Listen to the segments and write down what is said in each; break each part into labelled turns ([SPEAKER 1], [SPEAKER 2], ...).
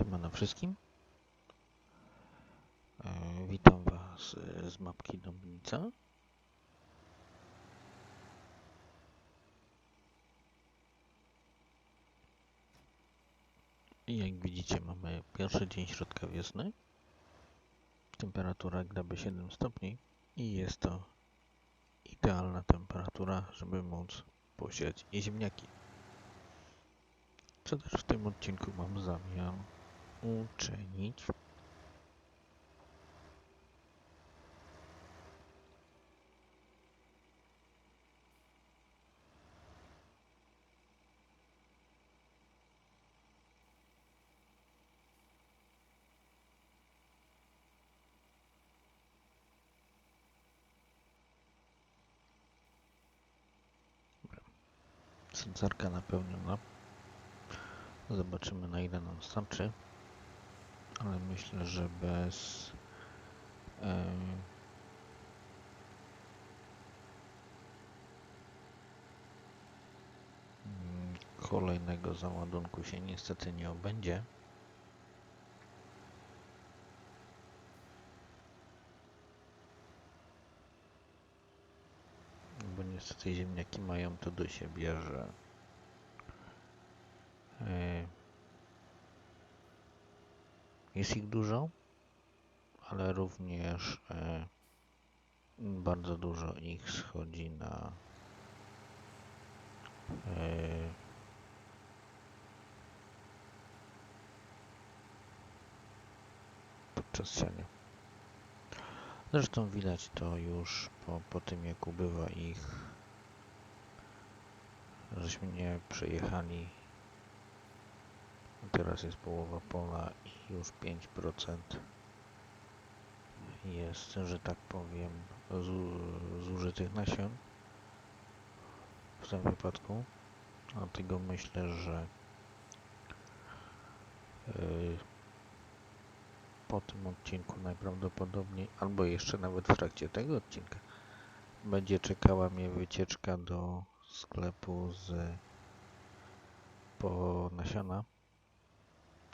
[SPEAKER 1] Siemano wszystkim. E, witam Was e, z mapki Dąbnica. I jak widzicie mamy pierwszy dzień środka wiosny. Temperatura gdyby 7 stopni i jest to idealna temperatura, żeby móc posiać ziemniaki. Co też w tym odcinku mam zamiar uczynić. Sadzarka napełniona. Zobaczymy na ile nam starczy. Ale myślę, że bez kolejnego załadunku się niestety nie obędzie. Bo niestety ziemniaki mają to do siebie, że e, jest ich dużo, ale również e, bardzo dużo ich schodzi na e, podczas siania. Zresztą widać to już po, po tym jak ubywa ich, żeśmy nie przejechali. Teraz jest połowa pola i już 5% jest, że tak powiem, zu- zużytych nasion w tym wypadku. Dlatego myślę, że yy, po tym odcinku najprawdopodobniej, albo jeszcze nawet w trakcie tego odcinka, będzie czekała mnie wycieczka do sklepu z po nasiona,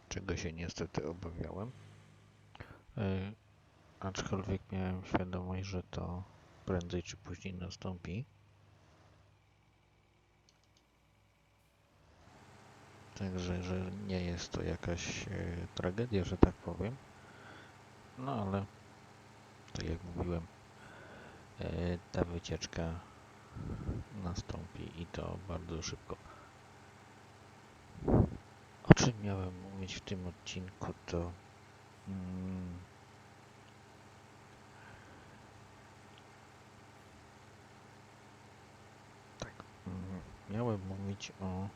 [SPEAKER 1] czego się niestety obawiałem. Yy, aczkolwiek miałem świadomość, że to prędzej czy później nastąpi. Także, że nie jest to jakaś e, tragedia, że tak powiem. No ale, tak jak mówiłem, e, ta wycieczka nastąpi i to bardzo szybko. O czym miałem mówić w tym odcinku, to mm, tak, mm, miałem mówić o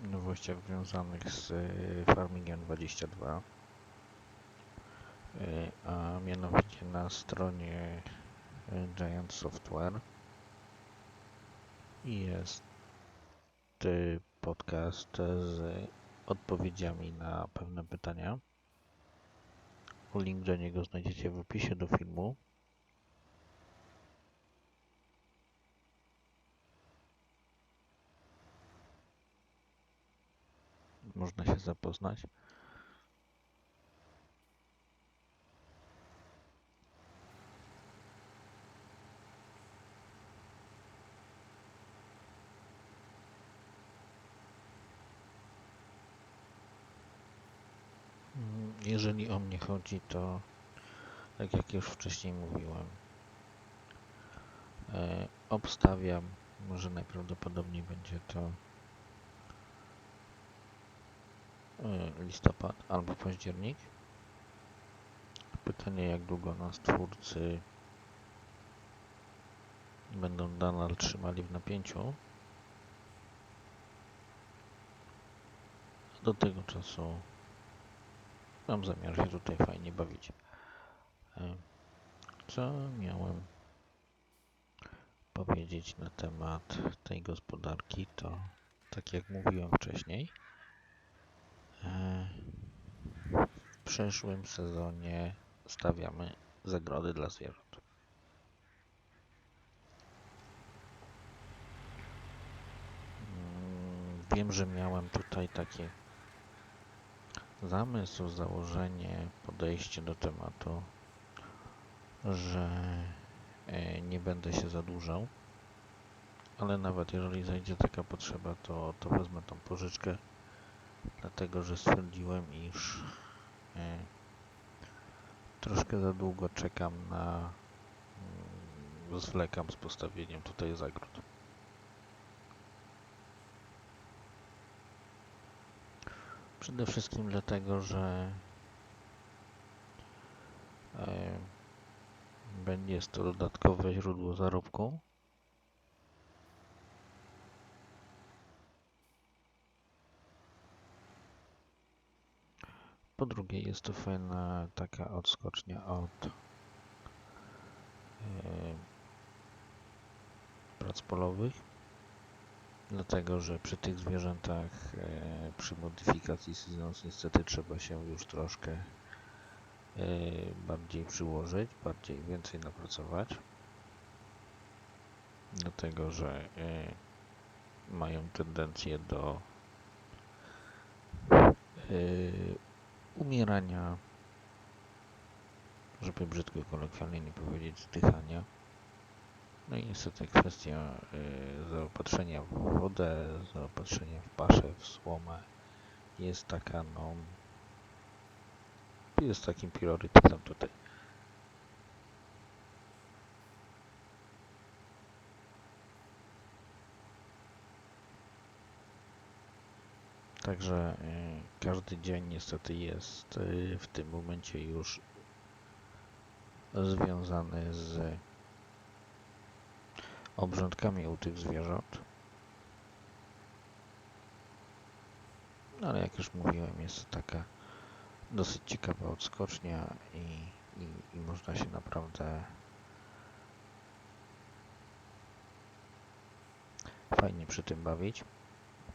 [SPEAKER 1] nowościach związanych z e, Farmingiem 22. E, a mianowicie na stronie e, Giant Software jest podcast z odpowiedziami na pewne pytania. Link do niego znajdziecie w opisie do filmu. Można się zapoznać. O mnie chodzi, to tak jak już wcześniej mówiłem, e, obstawiam, że najprawdopodobniej będzie to e, listopad albo październik. Pytanie, jak długo nas twórcy będą nadal trzymali w napięciu. Do tego czasu mam zamiar się tutaj fajnie bawić. E, Co miałem powiedzieć na temat tej gospodarki, to tak jak mówiłem wcześniej, e, w przyszłym sezonie stawiamy zagrody dla zwierząt. Mm, Wiem, że miałem tutaj takie zamysł, założenie, podejście do tematu, że e, nie będę się zadłużał, ale nawet jeżeli zajdzie taka potrzeba, to, to wezmę tą pożyczkę, dlatego że stwierdziłem, iż e, troszkę za długo czekam na, mm, zwlekam z postawieniem tutaj zagród. Przede wszystkim dlatego, że e, będzie jest to dodatkowe źródło zarobku. Po drugie, jest to fajna taka odskocznia od e, prac polowych, dlatego że przy tych zwierzętach, e, przy modyfikacji Seasons niestety trzeba się już troszkę e, bardziej przyłożyć, bardziej więcej napracować, dlatego że e, mają tendencję do umierania, żeby brzydko kolokwialnie nie powiedzieć, zdychania. No i niestety kwestia y, zaopatrzenia w wodę, zaopatrzenia w paszę, w słomę jest taka, no, jest takim priorytetem tutaj. Także y, każdy dzień niestety jest y, w tym momencie już związany z obrządkami u tych zwierząt. No ale jak już mówiłem, jest to taka dosyć ciekawa odskocznia i, i, i można się naprawdę fajnie przy tym bawić.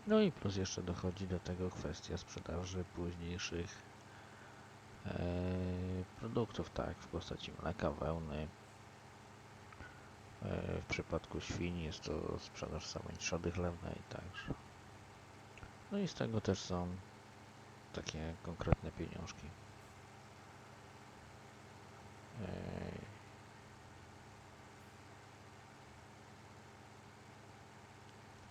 [SPEAKER 1] No i plus jeszcze dochodzi do tego kwestia sprzedaży późniejszych e, produktów, tak, w postaci mleka, wełny. E, w przypadku świń jest to sprzedaż samej trzody chlewnej także. No i z tego też są takie konkretne pieniążki.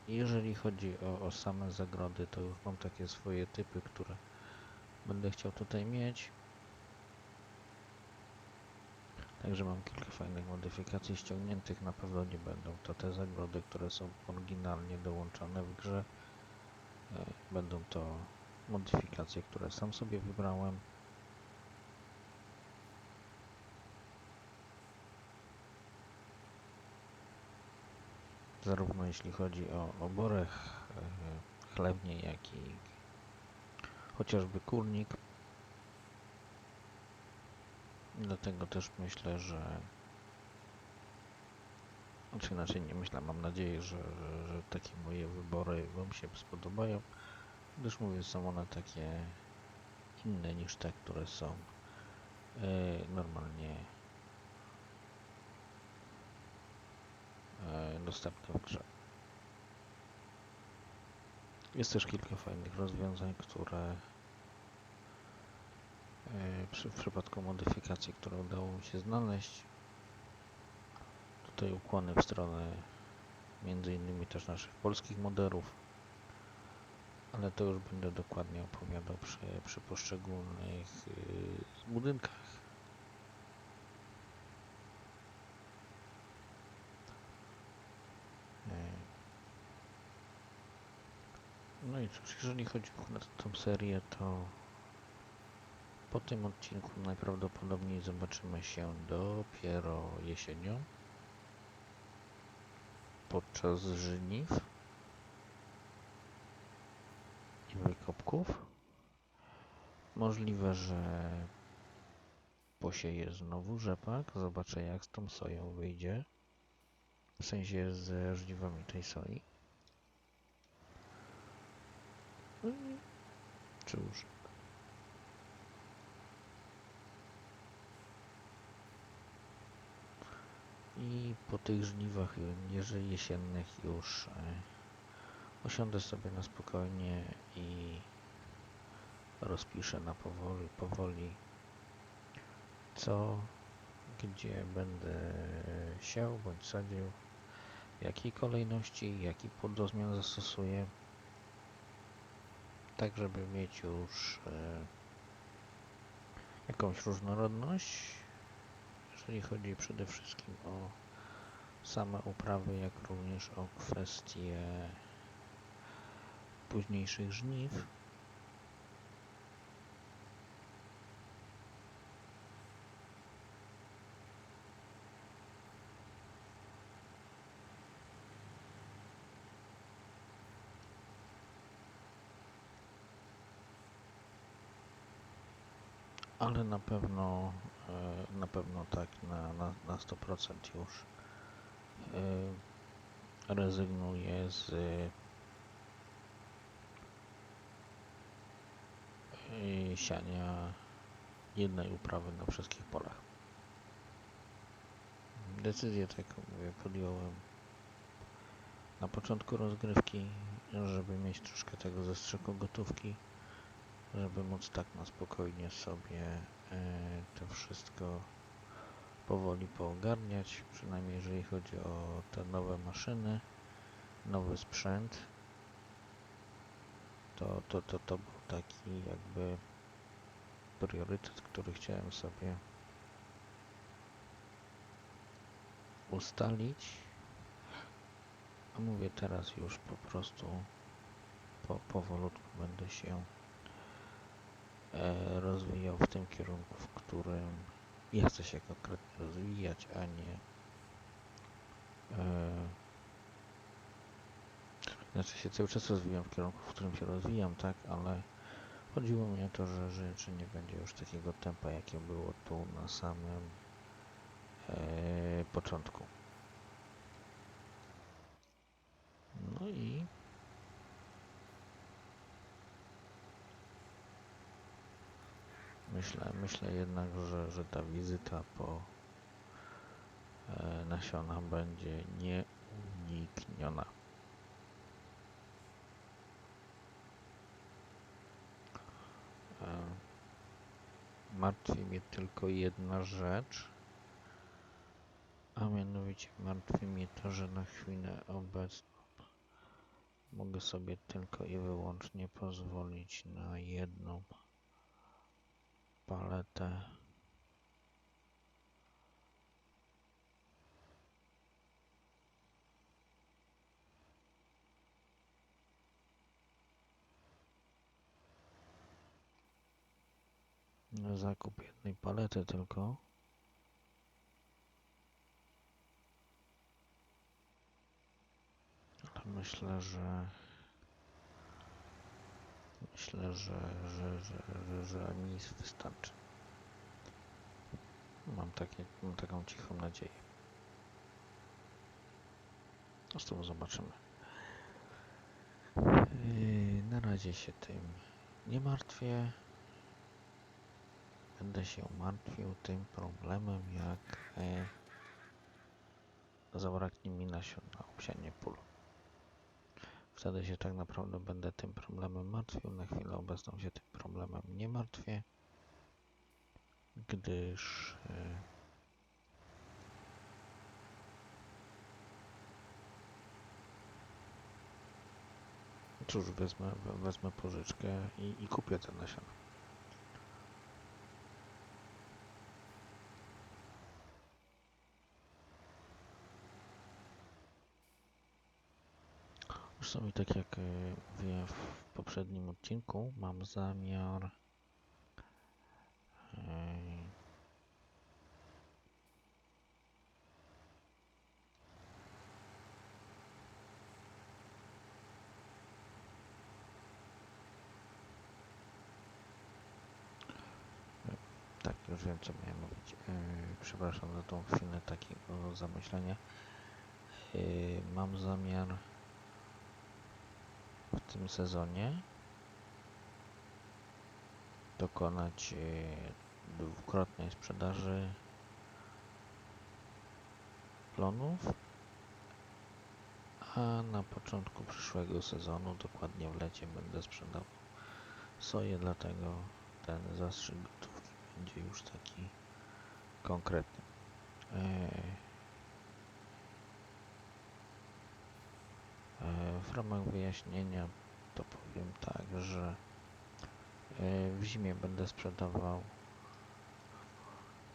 [SPEAKER 1] Jeżeli chodzi o, o same zagrody, to już mam takie swoje typy, które będę chciał tutaj mieć. Także mam kilka fajnych modyfikacji ściągniętych, na pewno nie będą to te zagrody, które są oryginalnie dołączone w grze. E, Będą to modyfikacje, które sam sobie wybrałem. Zarówno jeśli chodzi o oborę ch- e, chlewnie, jak i chociażby kurnik. Dlatego też myślę, że znaczy inaczej nie myślę, mam nadzieję, że, że, takie moje wybory Wam się spodobają, gdyż mówię, są one takie inne niż te, które są e, normalnie e, dostępne w grze. Jest też kilka fajnych rozwiązań, które przy, w przypadku modyfikacji, które udało mi się znaleźć, tutaj ukłony w stronę między innymi też naszych polskich moderów, ale to już będę dokładnie opowiadał przy, przy poszczególnych yy, budynkach. Yy. No i cóż, jeżeli chodzi o tą serię, to po tym odcinku najprawdopodobniej zobaczymy się dopiero jesienią podczas żniw i wykopków. Możliwe, że posieję znowu rzepak. Zobaczę jak z tą soją wyjdzie. W sensie z żniwami tej soi. No i cóż. I po tych żniwach, jesiennych już. E, usiądę sobie na spokojnie i rozpiszę na powoli, powoli co, gdzie będę siał bądź sadził, jakiej kolejności, jaki płód do zmian zastosuję, tak żeby mieć już e, jakąś różnorodność, jeżeli chodzi przede wszystkim o same uprawy, jak również o kwestie późniejszych żniw. Ale na pewno, na pewno tak na, na, na 100% już e, rezygnuję z e, siania jednej uprawy na wszystkich polach. Decyzję taką mówię, podjąłem na początku rozgrywki, żeby mieć troszkę tego zastrzyku gotówki, żeby móc tak na spokojnie sobie e, to wszystko powoli poogarniać, przynajmniej jeżeli chodzi o te nowe maszyny, nowy sprzęt, to, to, to, to był taki jakby priorytet, który chciałem sobie ustalić. A mówię teraz już po prostu po, powolutku będę się rozwijał w tym kierunku, w którym ja chcę się konkretnie rozwijać, a nie e, znaczy się cały czas rozwijam w kierunku, w którym się rozwijam, tak, ale chodziło mi o to, że, że nie będzie już takiego tempa, jakie było tu na samym e, początku. No i myślę, myślę jednak, że, że ta wizyta po e, nasiona będzie nieunikniona. E, martwi mnie tylko jedna rzecz, a mianowicie martwi mnie to, że na chwilę obecną mogę sobie tylko i wyłącznie pozwolić na jedną paletę. Zakup jednej palety tylko. Ale myślę, że myślę, że, że, że, że, że wystarczy. Mam, takie, mam taką cichą nadzieję. Zresztą zobaczymy. Yy, na razie się tym nie martwię. Będę się martwił tym problemem, jak e, zabraknie mi nasion na obsianie pól. Wtedy się tak naprawdę będę tym problemem martwił. Na chwilę obecną się tym problemem nie martwię, gdyż e, cóż, wezmę, wezmę pożyczkę i, i kupię te nasiona. Zresztą i tak jak e, mówiłem w poprzednim odcinku, mam zamiar e, Tak, już wiem co miałem mówić. E, Przepraszam za tą chwilę takiego zamyślenia. Mam zamiar w tym sezonie dokonać dwukrotnej sprzedaży plonów, a na początku przyszłego sezonu, dokładnie w lecie, będę sprzedawał soję, dlatego ten zastrzyk gotówki będzie już taki konkretny. E, W ramach wyjaśnienia to powiem tak, że e, w zimie będę sprzedawał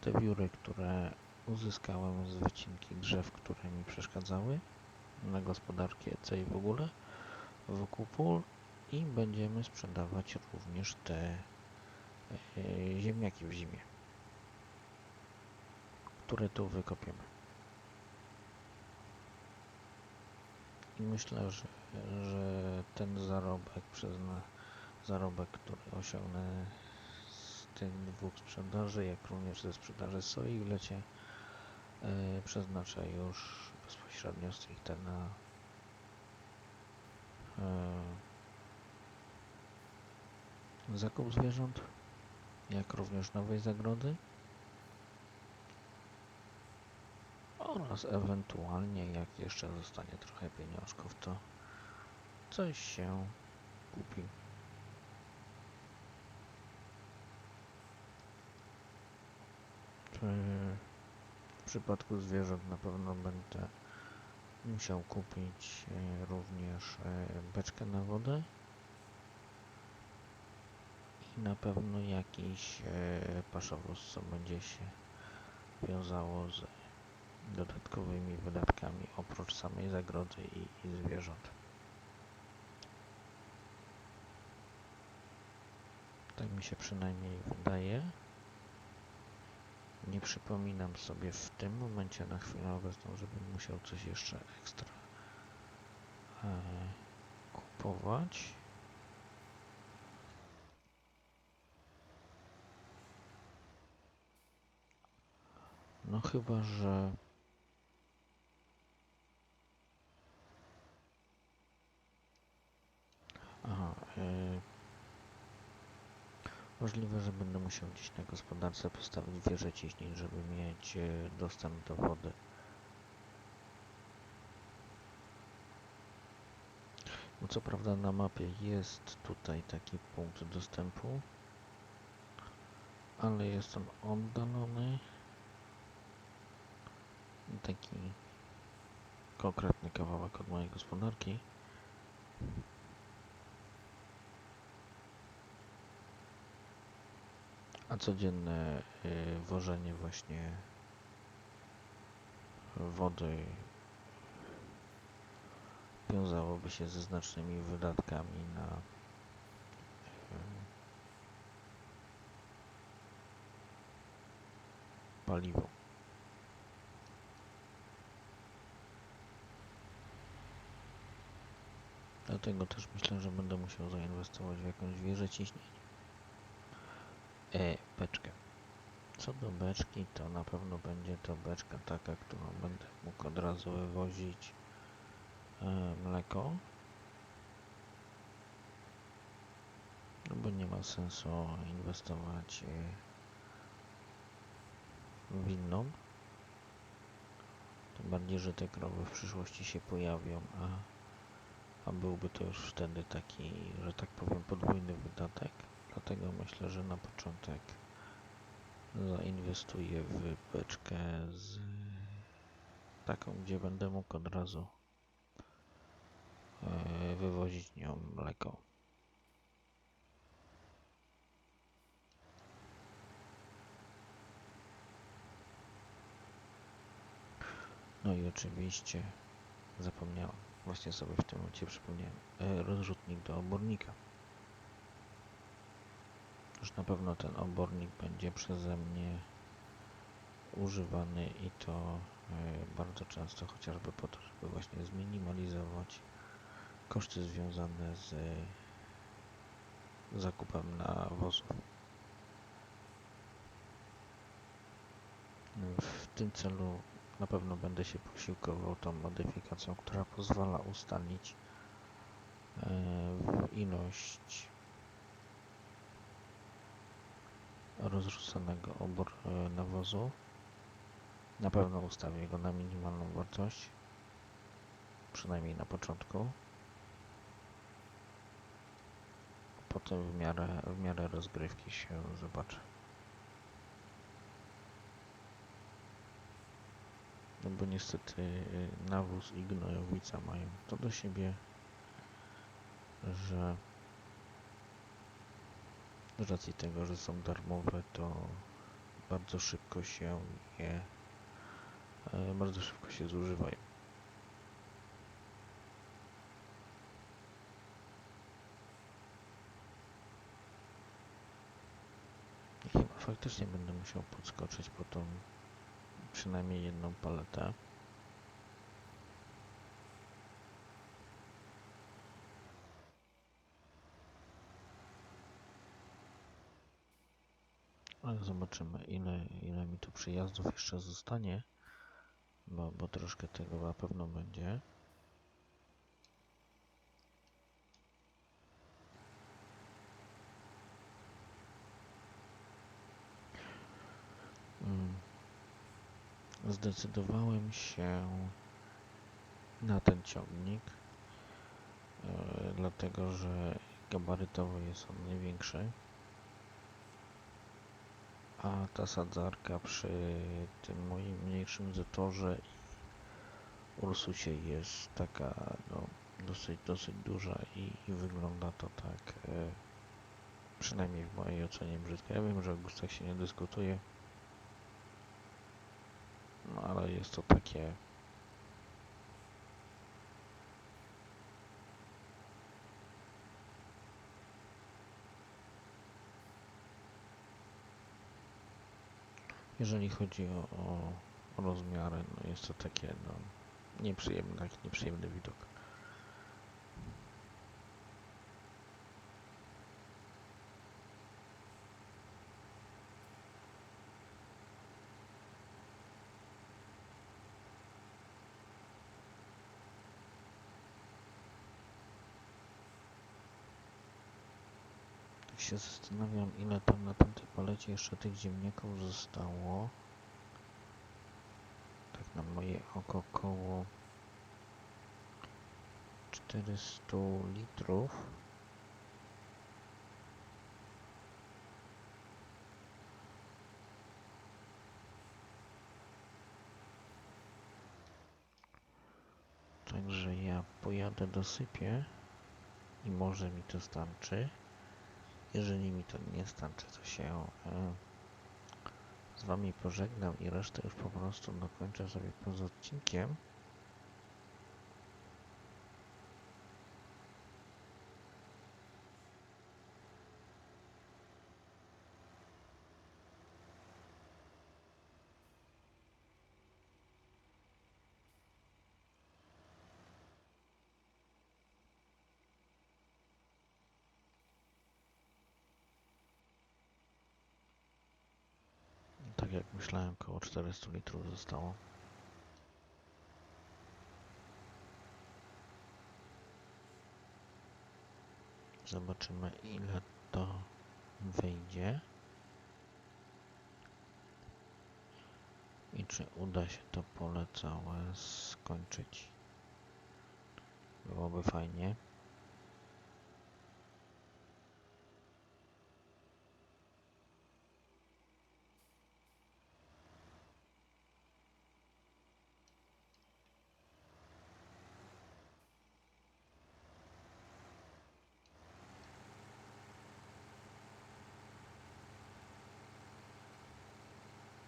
[SPEAKER 1] te wióry, które uzyskałem z wycinki drzew, które mi przeszkadzały na gospodarce i w ogóle wokół pól i będziemy sprzedawać również te e, ziemniaki w zimie, które tu wykopiemy. Myślę, że, że ten zarobek przez na, zarobek, który osiągnę z tych dwóch sprzedaży, jak również ze sprzedaży soi w lecie, e, przeznaczę już bezpośrednio stricte na e, zakup zwierząt, jak również nowej zagrody oraz ewentualnie jak jeszcze zostanie trochę pieniążków, to coś się kupi. W przypadku zwierząt na pewno będę musiał kupić e, również e, beczkę na wodę i na pewno jakiś e, paszowóz, co będzie się wiązało z dodatkowymi wydatkami oprócz samej zagrody i, i zwierząt. Tak mi się przynajmniej wydaje. Nie przypominam sobie w tym momencie na chwilę obecną, żebym musiał coś jeszcze ekstra e, kupować. No chyba, że Aha, e, Możliwe, że będę musiał gdzieś na gospodarce postawić wieżę ciśnień, żeby mieć e, dostęp do wody. No co prawda na mapie jest tutaj taki punkt dostępu, ale jest on oddalony. Taki konkretny kawałek od mojej gospodarki. A codzienne y, wożenie właśnie wody wiązałoby się ze znacznymi wydatkami na y, paliwo. Dlatego też myślę, że będę musiał zainwestować w jakąś wieżę ciśnień. E, beczkę. Co do beczki, to na pewno będzie to beczka taka, którą będę mógł od razu wywozić e, mleko. No bo nie ma sensu inwestować e, w inną. Tym bardziej, że te krowy w przyszłości się pojawią, a, a byłby to już wtedy taki, że tak powiem, podwójny wydatek. Dlatego myślę, że na początek zainwestuję w beczkę z taką, gdzie będę mógł od razu e, wywozić nią mleko. No i oczywiście zapomniałem, właśnie sobie w tym momencie przypomniałem, e, rozrzutnik do obornika. Już na pewno ten obornik będzie przeze mnie używany i to e, bardzo często, chociażby po to, żeby właśnie zminimalizować koszty związane z zakupem nawozów. W tym celu na pewno będę się posiłkował tą modyfikacją, która pozwala ustalić e, ilość rozrzucanego obor e, nawozu. Na pewno ustawię go na minimalną wartość, przynajmniej na początku. potem w miarę, w miarę rozgrywki się zobaczy. No bo niestety y, nawóz i gnojowica mają to do siebie, że z racji tego, że są darmowe, to bardzo szybko się je, e, bardzo szybko się zużywają. I chyba faktycznie będę musiał podskoczyć po tą przynajmniej jedną paletę. Ale zobaczymy ile, ile mi tu przyjazdów jeszcze zostanie, bo, bo troszkę tego na pewno będzie. Mm. Zdecydowałem się na ten ciągnik, e, dlatego że gabarytowo jest on największy, a ta sadzarka przy tym moim mniejszym Zetorze i Ursusie jest taka no, dosyć, dosyć duża i, i wygląda to tak, e, przynajmniej w mojej ocenie brzydko. Ja wiem, że o gustach się nie dyskutuje, no ale jest to takie jeżeli chodzi o, o, rozmiary, no jest to takie no nieprzyjemny, taki nieprzyjemny widok. Się zastanawiam, ile tam na tamtej palecie jeszcze tych ziemniaków zostało. Tak na moje oko około 400 litrów. Także ja pojadę dosypię i może mi to starczy. Jeżeli mi to nie starczy, to się e, z Wami pożegnam i resztę już po prostu dokończę sobie poza odcinkiem. Tak jak myślałem, około 400 litrów zostało. Zobaczymy ile to wyjdzie. I czy uda się to pole całe skończyć. Byłoby fajnie.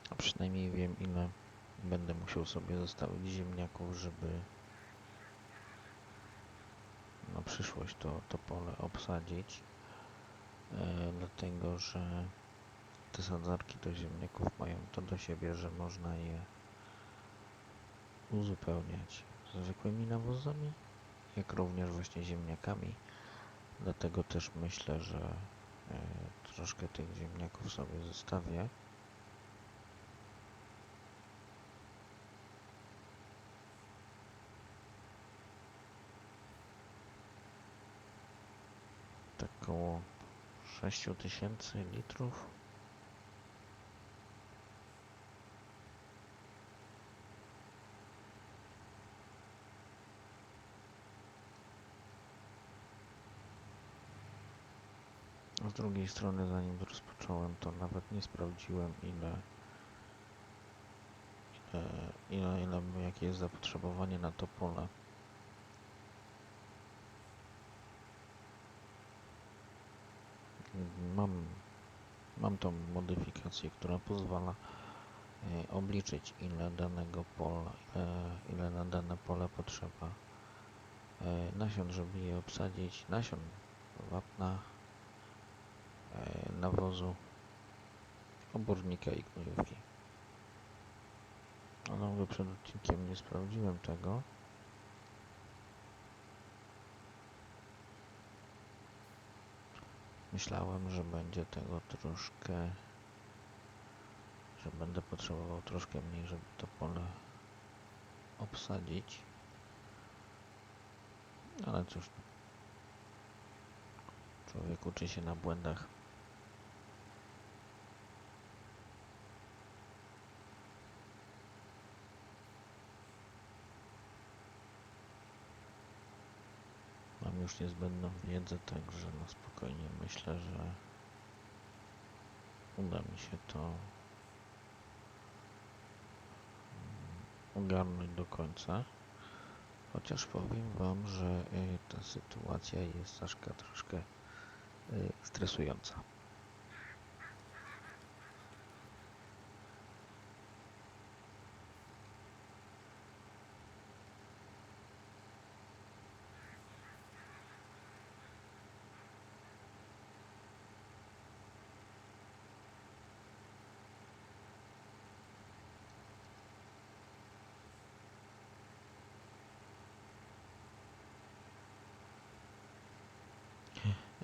[SPEAKER 1] A przynajmniej wiem ile będę musiał sobie zostawić ziemniaków, żeby na przyszłość to, to pole obsadzić. E, dlatego, że te sadzarki do ziemniaków mają to do siebie, że można je uzupełniać zwykłymi nawozami, jak również właśnie ziemniakami. Dlatego też myślę, że e, troszkę tych ziemniaków sobie zostawię. tak około 6000 litrów. A z drugiej strony, zanim rozpocząłem, to nawet nie sprawdziłem ile, ile, ile, ile jakie jest zapotrzebowanie na to pole. Mam, mam tą modyfikację, która pozwala e, obliczyć ile danego pola, ile, ile na dane pole potrzeba e, nasion, żeby je obsadzić, nasion wapna, e, nawozu, obornika i gnojówki. Mówię, przed odcinkiem nie sprawdziłem tego. Myślałem, że będzie tego troszkę, że będę potrzebował troszkę mniej, żeby to pole obsadzić. Ale cóż, człowiek uczy się na błędach. Mam już niezbędną wiedzę, także na spokojnie myślę, że uda mi się to mm, ogarnąć do końca. Chociaż powiem Wam, że y, ta sytuacja jest troszkę, troszkę y, stresująca.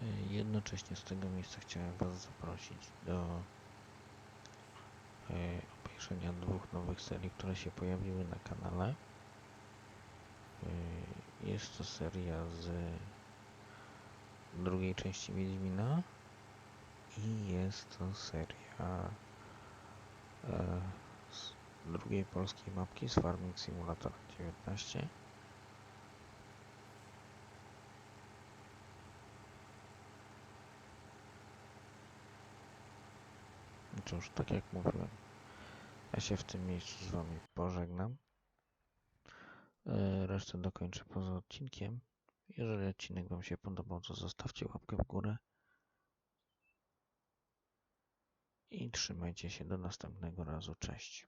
[SPEAKER 1] Y, Jednocześnie z tego miejsca chciałem Was zaprosić do y, obejrzenia dwóch nowych serii, które się pojawiły na kanale. Y, Jest to seria z drugiej części Wiedźmina i jest to seria e, z drugiej polskiej mapki z Farming Simulator 19. Cóż, tak jak mówiłem, ja się w tym miejscu z Wami pożegnam. E, Resztę dokończę poza odcinkiem. Jeżeli odcinek Wam się podobał, to zostawcie łapkę w górę. I trzymajcie się do następnego razu. Cześć.